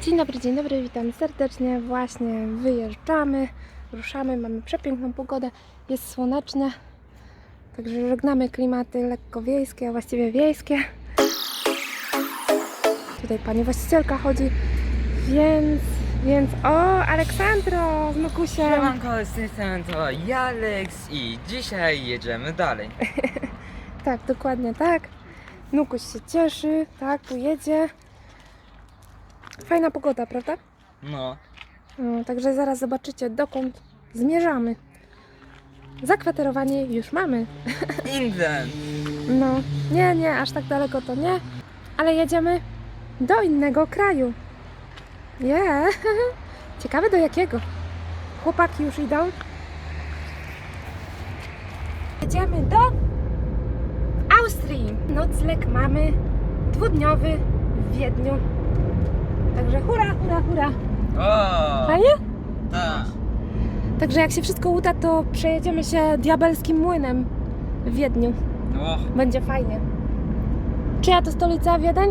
Dzień dobry, dzień dobry, witam serdecznie. Właśnie wyjeżdżamy, ruszamy, mamy przepiękną pogodę, jest słonecznie. Także żegnamy klimaty lekko wiejskie, a właściwie wiejskie. Tutaj pani właścicielka chodzi, więc, więc o, Aleksandro z Nukusiem. Siemanko, strony to Jalex i dzisiaj jedziemy dalej. Tak, dokładnie tak. Nukuś się cieszy, tak, tu jedzie. Fajna pogoda, prawda? No, No, także zaraz zobaczycie, dokąd zmierzamy. Zakwaterowanie już mamy. England! No, nie, nie, aż tak daleko to nie, ale jedziemy do innego kraju. Nie, ciekawe do jakiego. Chłopaki już idą. Jedziemy do Austrii. Nocleg mamy dwudniowy w Wiedniu. Także hura, hura, hura. O! Fajnie? Tak. Także jak się wszystko uda, to przejedziemy się diabelskim młynem w Wiedniu. O, Będzie fajnie. Czyja to stolica Wiedeń?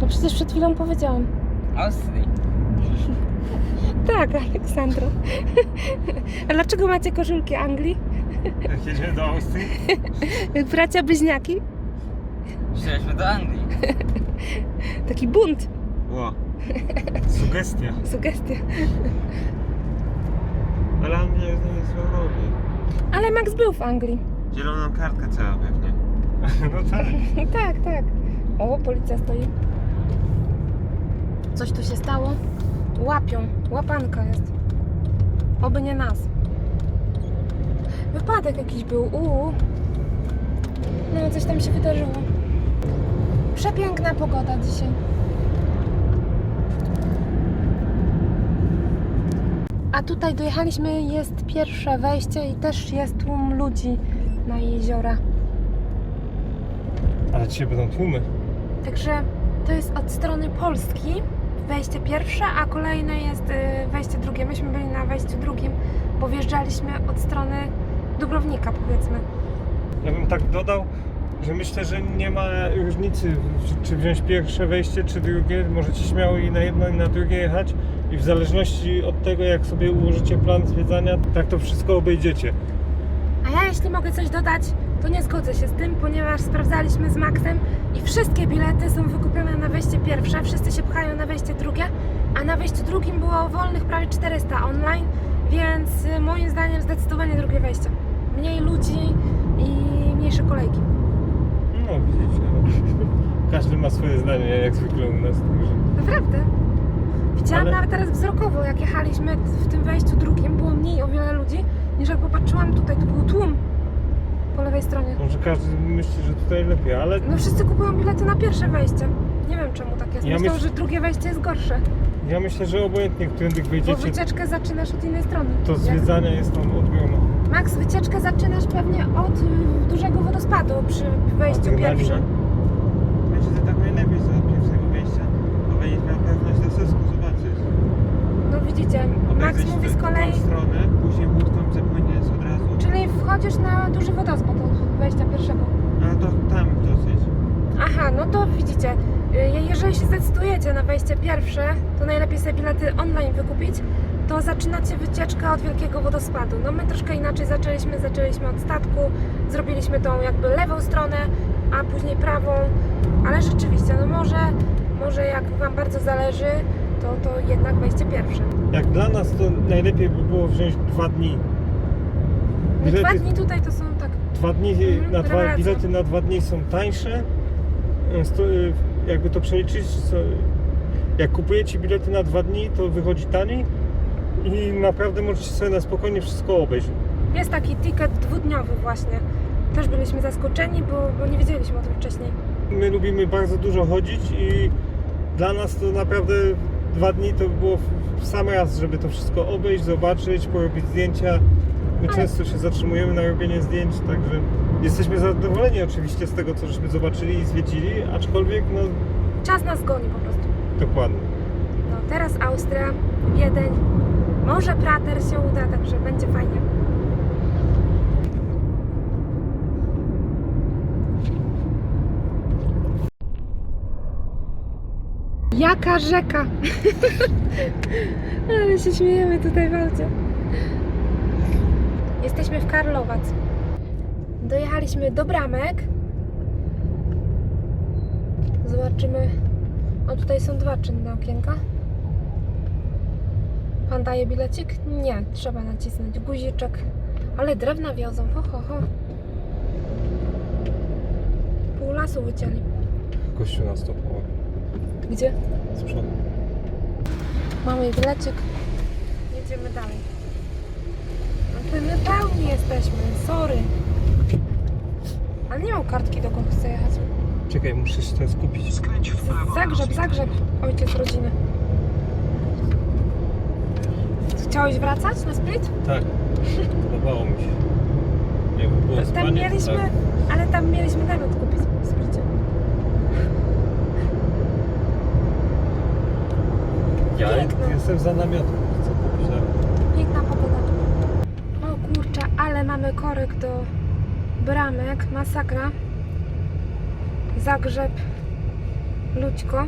No przecież przed chwilą powiedziałam. Austrii. Tak, Aleksandro. A dlaczego macie koszulki Anglii? Jak jedziemy do Austrii? Bracia bliźniaki? Przyjechaliśmy do Anglii. Taki bunt. Ło. Sugestia. Sugestia. Ale Anglia już nie jest w Europie. Ale Max był w Anglii. Zieloną kartkę trzeba pewnie. No tak. tak, tak. O, policja stoi. Coś tu się stało? Łapią. Łapanka jest. Oby nie nas. Wypadek jakiś był. Uuu. No, coś tam się wydarzyło. Przepiękna pogoda dzisiaj. A tutaj dojechaliśmy, jest pierwsze wejście i też jest tłum ludzi na jeziora. Ale dzisiaj będą tłumy. Także to jest od strony Polski wejście pierwsze, a kolejne jest y, wejście drugie. Myśmy byli na wejściu drugim, bo wjeżdżaliśmy od strony Dubrownika, powiedzmy. Ja bym tak dodał, że myślę, że nie ma różnicy, czy wziąć pierwsze wejście, czy drugie. Możecie śmiało i na jedno, i na drugie jechać. I w zależności od tego, jak sobie ułożycie plan zwiedzania, tak to wszystko obejdziecie. A ja, jeśli mogę coś dodać, to nie zgodzę się z tym, ponieważ sprawdzaliśmy z Maxem i wszystkie bilety są wykupione na wejście pierwsze, wszyscy się pchają na wejście drugie, a na wejściu drugim było wolnych prawie 400 online, więc y, moim zdaniem zdecydowanie drugie wejście. Mniej ludzi i mniejsze kolejki. No. No. Każdy ma swoje zdanie, jak zwykle u nas. Także. Naprawdę. Widziałam Ale- nawet teraz wzrokowo, jak jechaliśmy w tym wejściu drugim, było mniej o wiele ludzi, niż jak popatrzyłam tutaj, tu był tłum po lewej stronie. Może każdy myśli, że tutaj lepiej, ale No wszyscy kupują bilety na pierwsze wejście. Nie wiem czemu tak jest. Ja Myślą, myśl- że drugie wejście jest gorsze, ja myślę, że obojętnie, którędy bo wyjdziecie, wycieczkę zaczynasz od innej strony. to Jak- zwiedzanie jest tam odmiana. Max, wycieczkę zaczynasz pewnie od y, dużego wodospadu przy wejściu pierwszym. Myślę, że tak najlepiej z od pierwszego wejścia, bo będziesz miał pewność do sysku zobaczyć. No widzicie, Max mówi z kolei, stronę, później łódką przepłyniesz od razu. czyli wchodzisz na duży wodospad od wejścia pierwszego. A to tam dosyć. Aha, no to widzicie, y, jeżeli się zdecydujecie na wejście pierwsze, to najlepiej sobie bilety online wykupić, to zaczynacie wycieczkę od wielkiego wodospadu. No my troszkę inaczej zaczęliśmy, zaczęliśmy od statku, zrobiliśmy tą jakby lewą stronę, a później prawą, ale rzeczywiście, no może, może jak Wam bardzo zależy, to, to jednak wejście pierwsze. Jak dla nas to najlepiej by było wziąć dwa dni. No Dwa dni tutaj to są tak, dwa dni Mhm, na dwa, bilety na dwa dni są tańsze. E, sto- e, Jakby to przeliczyć, co- jak kupujecie bilety na dwa dni, to wychodzi taniej i naprawdę możecie sobie na spokojnie wszystko obejść. jest taki ticket dwudniowy właśnie. Też byliśmy zaskoczeni, bo, bo nie wiedzieliśmy o tym wcześniej. My lubimy bardzo dużo chodzić i dla nas to naprawdę dwa dni to było w- w sam raz, żeby to wszystko obejść, zobaczyć, porobić zdjęcia. My Ale- często się zatrzymujemy na robienie zdjęć, także jesteśmy zadowoleni oczywiście z tego, co żeśmy zobaczyli i zwiedzili, aczkolwiek no Czas nas goni po prostu. dokładnie. No, teraz Austria, Wiedeń, może Prater się uda, także będzie fajnie. Jaka rzeka! Ale się śmiejemy tutaj w. Jesteśmy w Karlowac. Dojechaliśmy do bramek. Zobaczymy. O, tutaj są dwa czynne okienka. Pan daje bilecik? Nie, trzeba nacisnąć guziczek. Ale drewna wiozą, ho, ho, ho. Pół lasu wycięli. Kościół na stopowo. Gdzie? Z przodu. Mamy bilecik. Jedziemy dalej. No to my pełni jesteśmy, sorry. Ale nie mam kartki, dokąd chcę jechać. Czekaj, muszę się teraz skupić. Zagrzeb, Zagrzeb, ojciec rodziny. Chciałeś wracać na split? Tak. Podobało mi się. Jakby było Tam spanie, mieliśmy, tak. ale tam mieliśmy namiot kupić w splicie. Ja Piękne. jestem za namiotem. Chcę kupić namiot. Piękna pogoda. O kurczę, ale mamy korek do bramek, masakra. Zagrzeb, Lućko.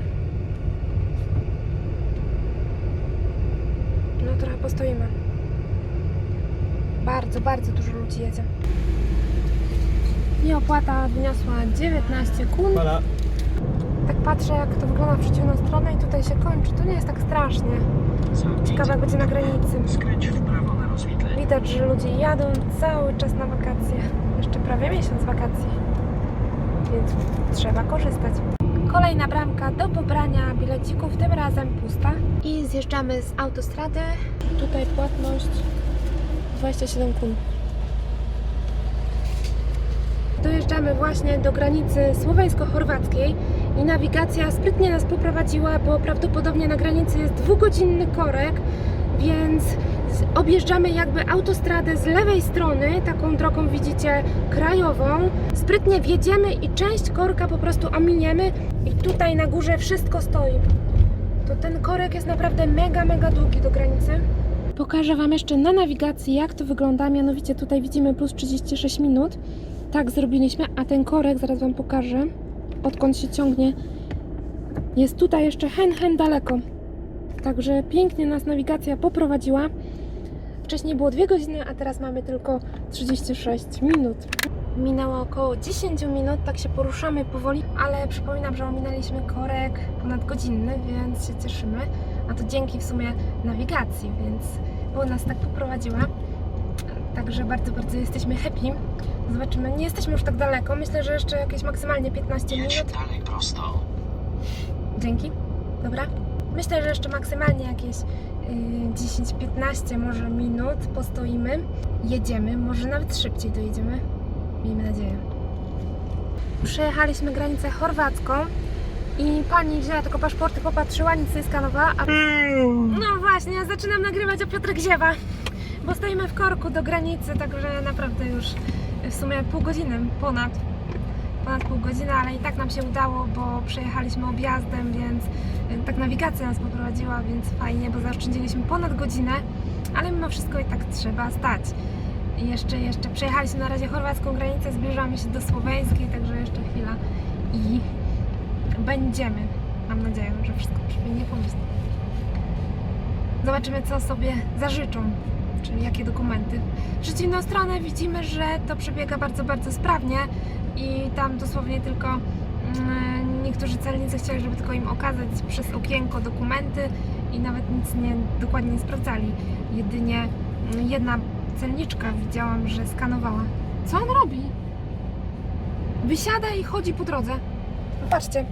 No trochę postoimy. Bardzo, bardzo dużo ludzi jedzie. I opłata wyniosła 19 kun. Fala. Tak patrzę jak to wygląda w przeciwną stronę i tutaj się kończy. To nie jest tak strasznie. Ciekawe jak będzie na granicy. Skręć w prawo na rozwidlenie. Widać, że ludzie jadą cały czas na wakacje. Jeszcze prawie miesiąc wakacji. Więc trzeba korzystać. Kolejna bramka do pobrania bilecików, tym razem pusta. I zjeżdżamy z autostrady. Tutaj płatność 27 kun. Dojeżdżamy właśnie do granicy słoweńsko-chorwackiej i nawigacja sprytnie nas poprowadziła, bo prawdopodobnie na granicy jest dwugodzinny korek, więc objeżdżamy jakby autostradę z lewej strony, taką drogą widzicie krajową. Sprytnie wjedziemy i część korka po prostu ominiemy i tutaj na górze wszystko stoi. To ten korek jest naprawdę mega, mega długi do granicy. Pokażę Wam jeszcze na nawigacji, jak to wygląda. Mianowicie tutaj widzimy plus 36 minut. Tak zrobiliśmy, a ten korek, zaraz Wam pokażę, odkąd się ciągnie, jest tutaj jeszcze hen, hen daleko. Także pięknie nas nawigacja poprowadziła. Wcześniej było 2 godziny, a teraz mamy tylko 36 minut. Minęło około 10 minut, tak się poruszamy powoli, ale przypominam, że ominęliśmy korek ponadgodzinny, więc się cieszymy. A to dzięki w sumie nawigacji, więc bo nas tak poprowadziła. Także bardzo, bardzo jesteśmy happy. Zobaczymy, nie jesteśmy już tak daleko. Myślę, że jeszcze jakieś maksymalnie 15 Jedź minut. dalej prosto. Dzięki. Dobra. Myślę, że jeszcze maksymalnie jakieś 10-15 może minut postoimy. Jedziemy, może nawet szybciej dojedziemy. Miejmy nadzieję. Przejechaliśmy granicę chorwacką i pani wzięła tylko paszporty, popatrzyła, nic nie skanowała. A... No właśnie, zaczynam nagrywać o Piotrek Ziewa, bo stoimy w korku do granicy, także naprawdę już w sumie pół godziny ponad ponad pół godziny, ale i tak nam się udało, bo przejechaliśmy objazdem, więc y, tak nawigacja nas poprowadziła, więc fajnie, bo zaoszczędziliśmy ponad godzinę, ale mimo wszystko i tak trzeba stać. Jeszcze, jeszcze przejechaliśmy na razie chorwacką granicę, zbliżamy się do słoweńskiej, także jeszcze chwila i będziemy. Mam nadzieję, że wszystko przebiegnie pomysł. Zobaczymy, co sobie zażyczą, czyli jakie dokumenty. Przeciwną stronę widzimy, że to przebiega bardzo, bardzo sprawnie i tam dosłownie tylko mm, niektórzy celnicy chcieli, żeby tylko im okazać przez okienko dokumenty i nawet nic nie dokładnie nie sprawdzali. Jedynie mm, jedna celniczka widziałam, że skanowała. Co on robi? Wysiada i chodzi po drodze. Patrzcie,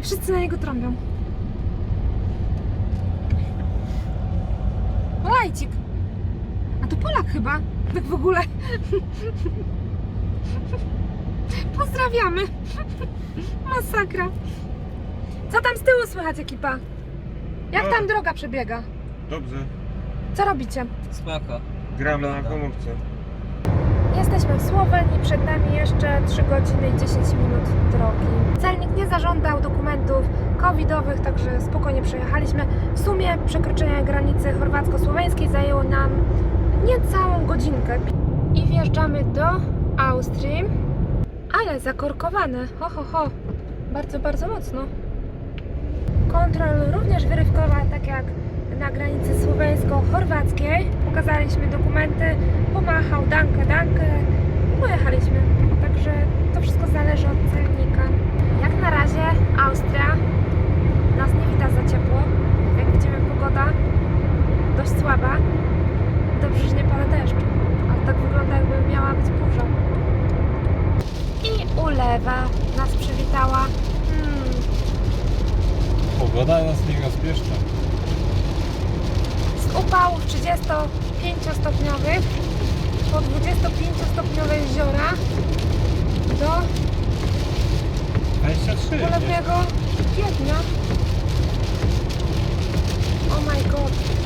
wszyscy na niego trąbią. Lajcik. Chyba. Tak w ogóle. Pozdrawiamy. Masakra. Co tam z tyłu słychać ekipa? Jak tam droga przebiega? Dobrze. Co robicie? Spoko. Gramy na Wygląda. komórce. Jesteśmy w Słowenii, przed nami jeszcze 3 godziny i 10 minut drogi. Celnik nie zażądał dokumentów covidowych, także spokojnie przejechaliśmy. W sumie przekroczenie granicy chorwacko-słoweńskiej zajęło nam niecałą godzinkę. I wjeżdżamy do Austrii. Ale zakorkowane. Ho, ho, ho. Bardzo, bardzo mocno. Kontrol również wyrywkowa, tak jak na granicy słoweńsko-chorwackiej. Pokazaliśmy dokumenty, pomachał, dankę, dankę. Pojechaliśmy. Także to wszystko zależy od celnika. Jak na razie Austria nas nie wita za ciepło. Jak widzimy pogoda dość słaba. Dobrze, że nie pada deszcz. Ale tak wygląda jakby miała być burza. I ulewa nas przywitała. Hmm, Pogoda nas nie rozpieszcza. z upałów 35-stopniowych po 25-stopniowe jeziora do 23. nie? polewnego. Oh my god.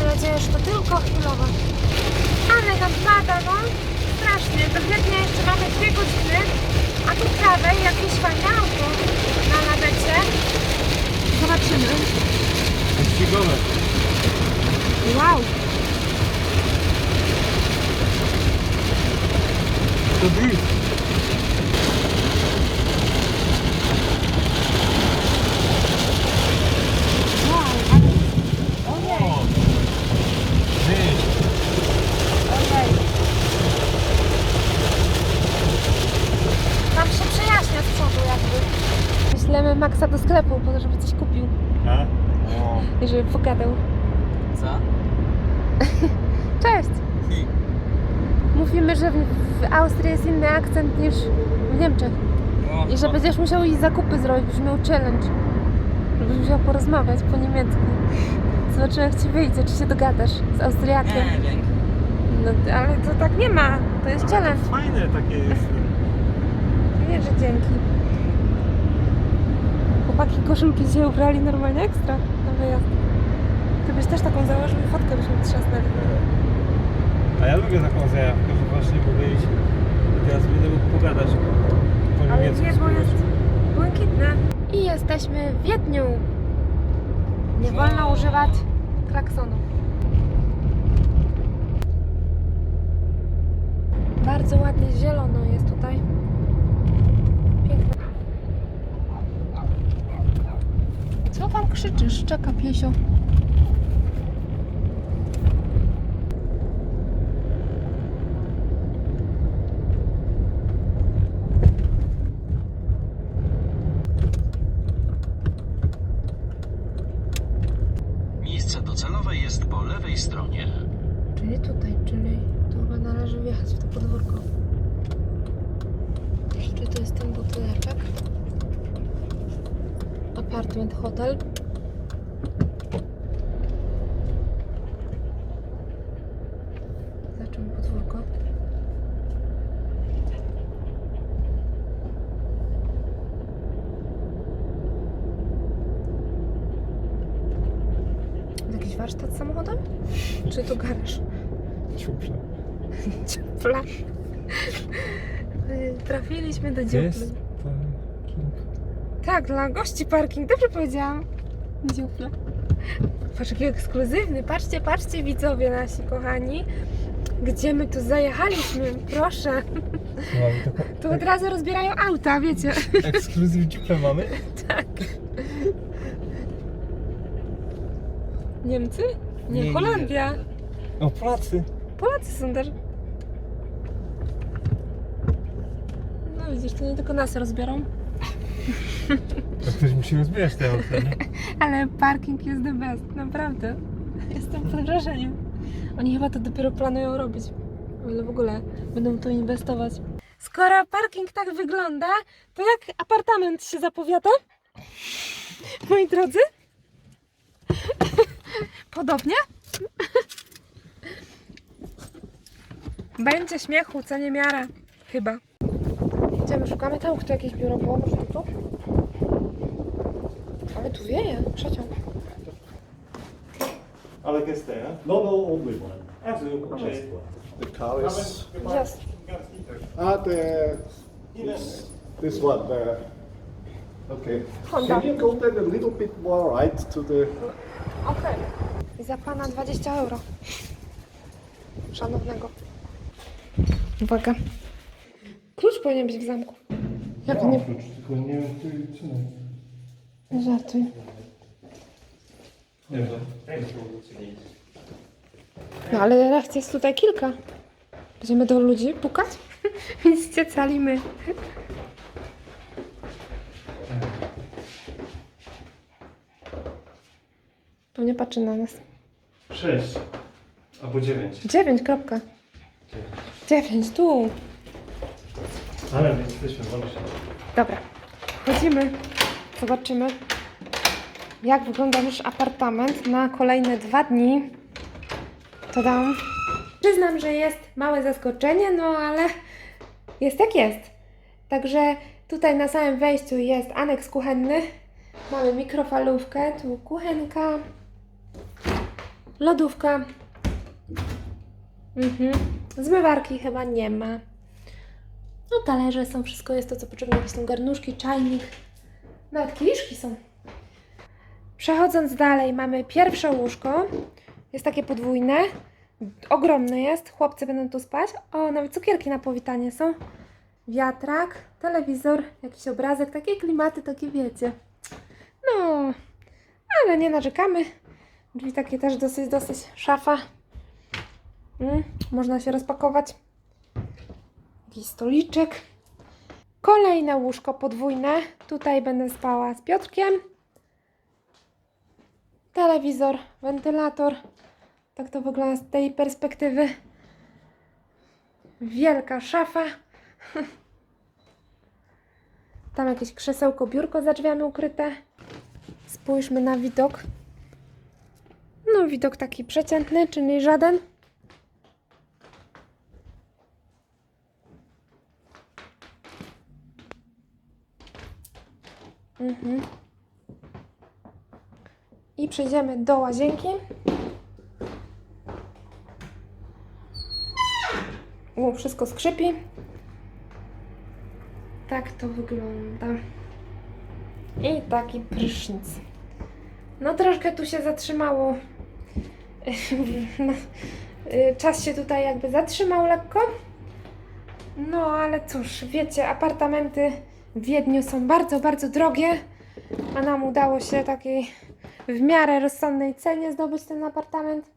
Miejmy nadzieję, że to tylko chwilowe. Ale nam pada, no. Strasznie. Do Wiednia jeszcze mamy dwie godziny, a tu prawej jakieś fajne auto na lawecie. Zobaczymy. Wyścigowe. Wow. To drift. Wow, ale... Ojej, O! Ty, ojej. Tam się przejaśnia z przodu jakby. Wyślemy Maxa do sklepu, po to, żeby coś kupił A? O. i żeby pogadał. Co? Cześć! Mówimy, że w, w Austrii jest inny akcent niż w Niemczech. I że będziesz musiał iść zakupy zrobić, będziesz miał challenge. Żebyś musiał porozmawiać po niemiecku. Zobaczymy jak ci wyjdzie, czy się dogadasz z Austriakiem. Nie, dzięki. No ale to tak nie ma, to jest Ale challenge. to Fajne takie jest. Nie, że dzięki. Chłopaki koszulki dzisiaj ubrali normalnie ekstra wyjazd. Ty byś też taką założył i fotkę byśmy trzasnęli. A ja lubię taką zajawkę, że właśnie mogę iść i teraz będę mógł pogadać po Ale niemiecku. niebo jest spróbować. błękitne. I jesteśmy w Wiedniu. Nie wolno używać klaksonów. Bardzo ładnie zielono jest tutaj. Piękne. Co tam krzyczysz? Czeka piesio. Miejsce docelowe jest po lewej stronie. Czyli tutaj, czyli tu chyba należy wjechać w to podwórko. Czy to jest ten butyleczek? Apartment, hotel. Zobaczymy podwórko. Jakiś warsztat samochodem? Czy to garaż? Ciuprze. Dziupla. Y, Trafiliśmy do dziupli. jest parking? Tak, dla gości parking. Dobrze powiedziałam. Dziupla. Patrz, jaki ekskluzywny. Patrzcie, patrzcie widzowie nasi kochani. Gdzie my tu zajechaliśmy? Proszę. Mamy taką Tu od razu rozbierają auta, wiecie. ekskluzyw dziuplę mamy? Niemcy? Nie, Nie, nie Holandia. O, Polacy. Polacy są też. No widzisz, to nie tylko nas rozbiorą. To ktoś musi rozbijać te auta, nie? Ale parking jest the best, naprawdę. Jestem pod wrażeniem. Oni chyba to dopiero planują robić. O ile w ogóle będą tu inwestować. Skoro parking tak wygląda, to jak apartament się zapowiada? Moi drodzy? Podobnie? Będzie śmiechu, co nie miara. Chyba. Idziemy, szukamy tam, kto jakieś biuro było, może tu? Ale tu wieje, przeciąg. Ale gestę, ja? No, no, only one. One. The car is. Jest. Ah, the. This, this one there. Okay. Honda. Can you go then a little bit more right to the. Okej. I za pana 20 euro. Szanownego. Uwaga. Klucz powinien być w zamku. Jak nie... Oprócz, tylko nie wiem, który. Nie żartuj. Nie wiem. No ale reakcji jest tutaj kilka. Będziemy do ludzi pukać? Widzicie, calimy. Pewnie patrzy na nas. Sześć. Albo dziewięć. Dziewięć, kropka. Dziewięć, tu. Ale my jesteśmy, wolno się. Dobra, chodzimy, zobaczymy, jak wygląda nasz apartament na kolejne dwa dni. To dam. Przyznam, że jest małe zaskoczenie, no ale jest jak jest. Także tutaj na samym wejściu jest aneks kuchenny. Mamy mikrofalówkę, tu kuchenka, lodówka. Mhm. Zmywarki chyba nie ma. No talerze są, wszystko jest to, co potrzebne. Jakieś są garnuszki, czajnik. Nawet kieliszki są. Przechodząc dalej, mamy pierwsze łóżko. Jest takie podwójne. Ogromne jest. Chłopcy będą tu spać. O, nawet cukierki na powitanie są. Wiatrak, telewizor, jakiś obrazek. Takie klimaty, takie wiecie. No, ale nie narzekamy. Drzwi takie też dosyć, dosyć. Szafa. Mm, można się rozpakować jakiś stoliczek. Kolejne łóżko podwójne. Tutaj będę spała z Piotrkiem. Telewizor, wentylator. Tak to wygląda z tej perspektywy. Wielka szafa. Tam jakieś krzesełko, biurko za drzwiami ukryte. Spójrzmy na widok. No, widok taki przeciętny, czyli żaden. Mhm. I przejdziemy do łazienki. U, wszystko skrzypi. Tak to wygląda. I taki prysznic. No troszkę tu się zatrzymało. Czas się tutaj jakby zatrzymał lekko. No ale cóż, wiecie, apartamenty w Wiedniu są bardzo, bardzo drogie, a nam udało się takiej w miarę rozsądnej cenie zdobyć ten apartament,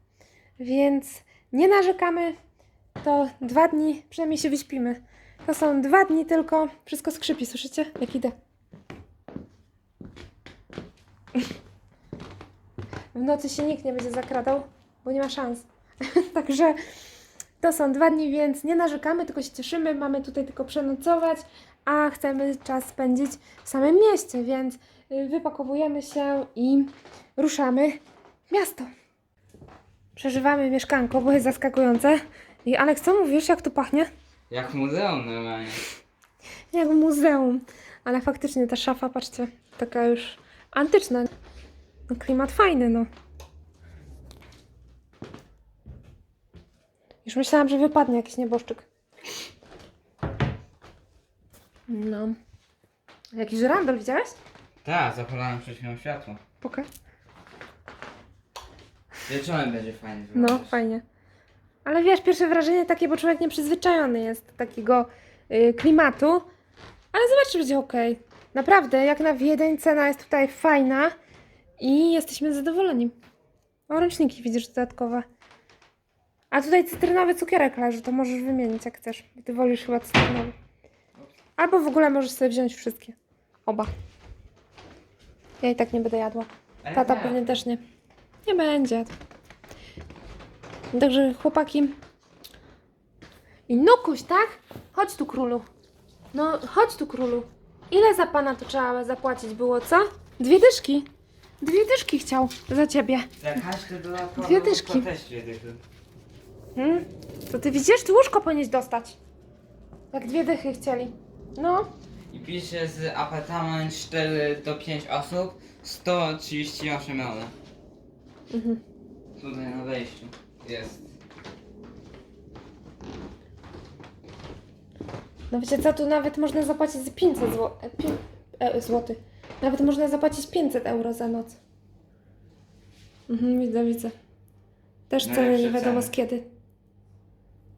więc nie narzekamy. To dwa dni, przynajmniej się wyśpimy. To są dwa dni tylko. Wszystko skrzypi, słyszycie? Jak idę. W nocy się nikt nie będzie zakradał, bo nie ma szans. Także to są dwa dni, więc nie narzekamy, tylko się cieszymy. Mamy tutaj tylko przenocować, a chcemy czas spędzić w samym mieście, więc y, wypakowujemy się i ruszamy w miasto. Przeżywamy mieszkanko, bo jest zaskakujące. I Aleks, co mówisz, jak tu pachnie? Jak muzeum normalnie. Jak w muzeum. Ale faktycznie ta szafa, patrzcie, taka już antyczna. No, klimat fajny, no. Już myślałam, że wypadnie jakiś nieboszczyk. No. Jakiś żyrandol widziałeś? Tak, zapalałem przed chwilą światło. Pokaż. Wieczorem będzie fajnie No, wyglądać. fajnie. Ale wiesz, pierwsze wrażenie takie, bo człowiek nieprzyzwyczajony jest do takiego y, klimatu. Ale zobacz, czy będzie ok. Naprawdę, jak na Wiedeń, cena jest tutaj fajna i jesteśmy zadowoleni. O, ręczniki widzisz dodatkowe. A tutaj cytrynowy cukierek leży, to możesz wymienić jak chcesz. Ty wolisz chyba cytrynowy. Albo w ogóle możesz sobie wziąć wszystkie. Oba. Ja i tak nie będę jadła. Tata pewnie też nie. Nie będzie. Także chłopaki. I Nukuś, tak? Chodź tu królu. No, chodź tu królu. Ile za pana to trzeba zapłacić było, co? Dwie dyszki. Dwie dyszki chciał za ciebie. Każdy dodatkowy Dwie dyszki. też dwie dychy. Hmm? To ty widzisz, ty łóżko powinieneś dostać. Jak dwie dychy chcieli. No. I pisze z apartament 4 do 5 osób 138 euro. Mhm. Tutaj na wejściu jest. No wiecie co, tu nawet można zapłacić za 500 zł. E, złotych. Nawet można zapłacić 500 euro za noc. Mhm, widzę, widzę. Też ceny Najlepsze nie wiadomo ceny. z kiedy.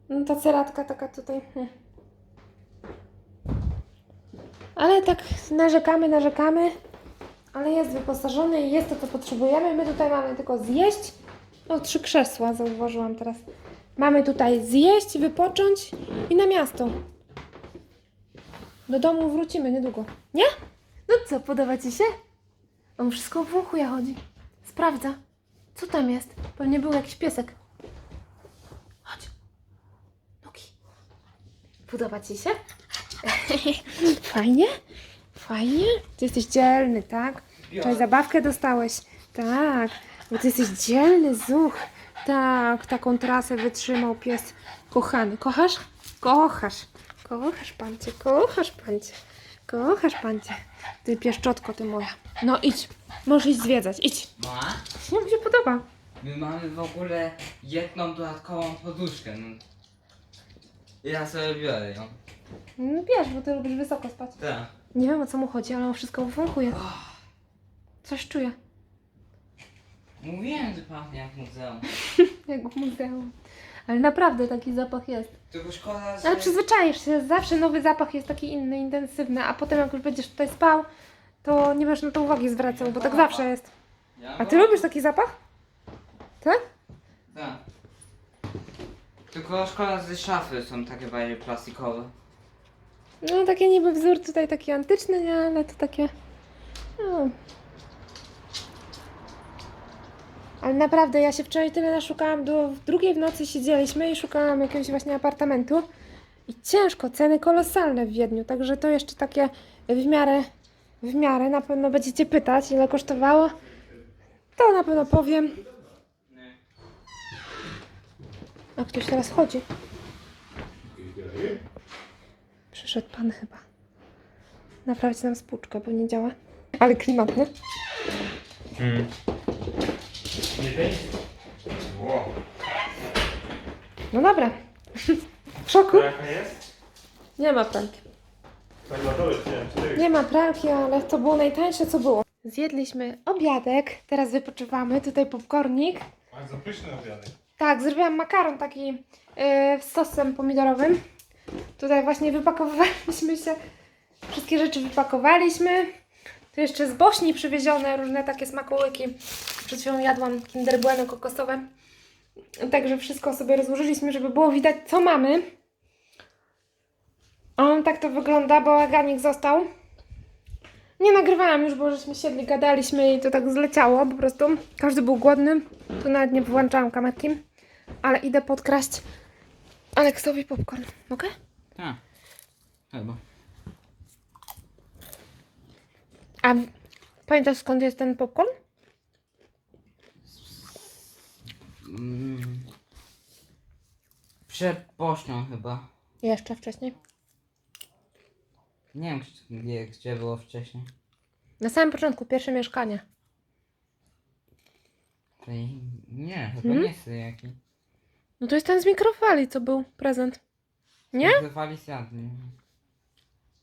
No ta ceratka taka tutaj. hmm. Ale tak narzekamy, narzekamy. Ale jest wyposażony i jest to, co potrzebujemy. My tutaj mamy tylko zjeść. O, trzy krzesła zauważyłam teraz. Mamy tutaj zjeść, wypocząć i na miasto. Do domu wrócimy niedługo. Nie? No co, podoba Ci się? On wszystko wąchuje chodzi. Sprawdza. Co tam jest? Pewnie był jakiś piesek. Chodź. Nogi. Podoba Ci się? Fajnie? Fajnie? Ty jesteś dzielny, tak? Wczoraj zabawkę dostałeś. Tak. Bo ty jesteś dzielny, zuch. Tak, taką trasę wytrzymał pies kochany. Kochasz? Kochasz. Kochasz pancie, kochasz pancie. Kochasz pancie. Ty pieszczotko, ty moja. No idź. Możesz iść zwiedzać. Idź. Ma? No mi się podoba. My mamy w ogóle jedną dodatkową poduszkę. No. Ja sobie biorę ją. No wiesz, bo ty lubisz wysoko spać. Tak. Nie wiem o co mu chodzi, ale on wszystko wąchuje. Coś czuje. Mówiłem, że pachnie jak muzeum. Jak w muzeum. Ale naprawdę taki zapach jest. Tylko szkoda, że... Ale przyzwyczaisz się, zawsze nowy zapach jest taki inny, intensywny, a potem jak już będziesz tutaj spał, to nie będziesz na to uwagi zwracał, bo tak zawsze jest. A ty lubisz taki zapach? Tak? Tak. Tylko szkoda, że szafy są takie bardziej plastikowe. No takie niby wzór tutaj taki antyczny, nie? Ale to takie... No. Ale naprawdę, ja się wczoraj tyle naszukałam, do drugiej w nocy siedzieliśmy i szukałam jakiegoś właśnie apartamentu. I ciężko, ceny kolosalne w Wiedniu, także to jeszcze takie w miarę, w miarę, na pewno będziecie pytać, ile kosztowało. To na pewno powiem. A ktoś teraz chodzi. Przyszedł pan chyba. Naprawić nam spłuczkę, bo nie działa. Ale klimat, nie? No dobra. W szoku? Jaka jest? Nie ma pralki. Tak na dole chciałem cztery. Nie ma pralki, ale to było najtańsze, co było. Zjedliśmy obiadek, teraz wypoczywamy. Tutaj popcornik. Bardzo pyszny obiadek. Tak, zrobiłam makaron taki yy, z sosem pomidorowym. Tutaj właśnie wypakowaliśmy się. Wszystkie rzeczy wypakowaliśmy. Tu jeszcze z Bośni przywiezione różne takie smakołyki. Przed chwilą jadłam Kinder Bueno kokosowe. Także wszystko sobie rozłożyliśmy, żeby było widać, co mamy. O, tak to wygląda, bałaganik został. Nie nagrywałam już, bo żeśmy siedli, gadaliśmy i to tak zleciało po prostu. Każdy był głodny. Tu nawet nie wyłączałam kamerki. Ale idę podkraść Aleksowi popcorn. Mogę? Tak. Chyba. A pamiętasz skąd jest ten popcorn? Mm. Przed Bośnią chyba. Jeszcze wcześniej. Nie wiem, gdzie, gdzie było wcześniej. Na samym początku, pierwsze mieszkanie. Nie, chyba Hmm? nie chcę jaki. No to jest ten z mikrofali, co był prezent. Nie? Zjadli zjadłem.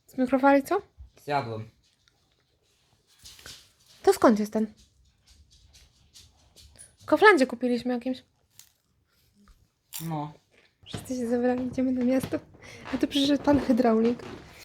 Z mikrofali co? Zjadłem. To skąd jest ten? W Koflandzie kupiliśmy jakimś. No. Wszyscy się zebrali, idziemy na miasto. A tu przyszedł pan hydraulik.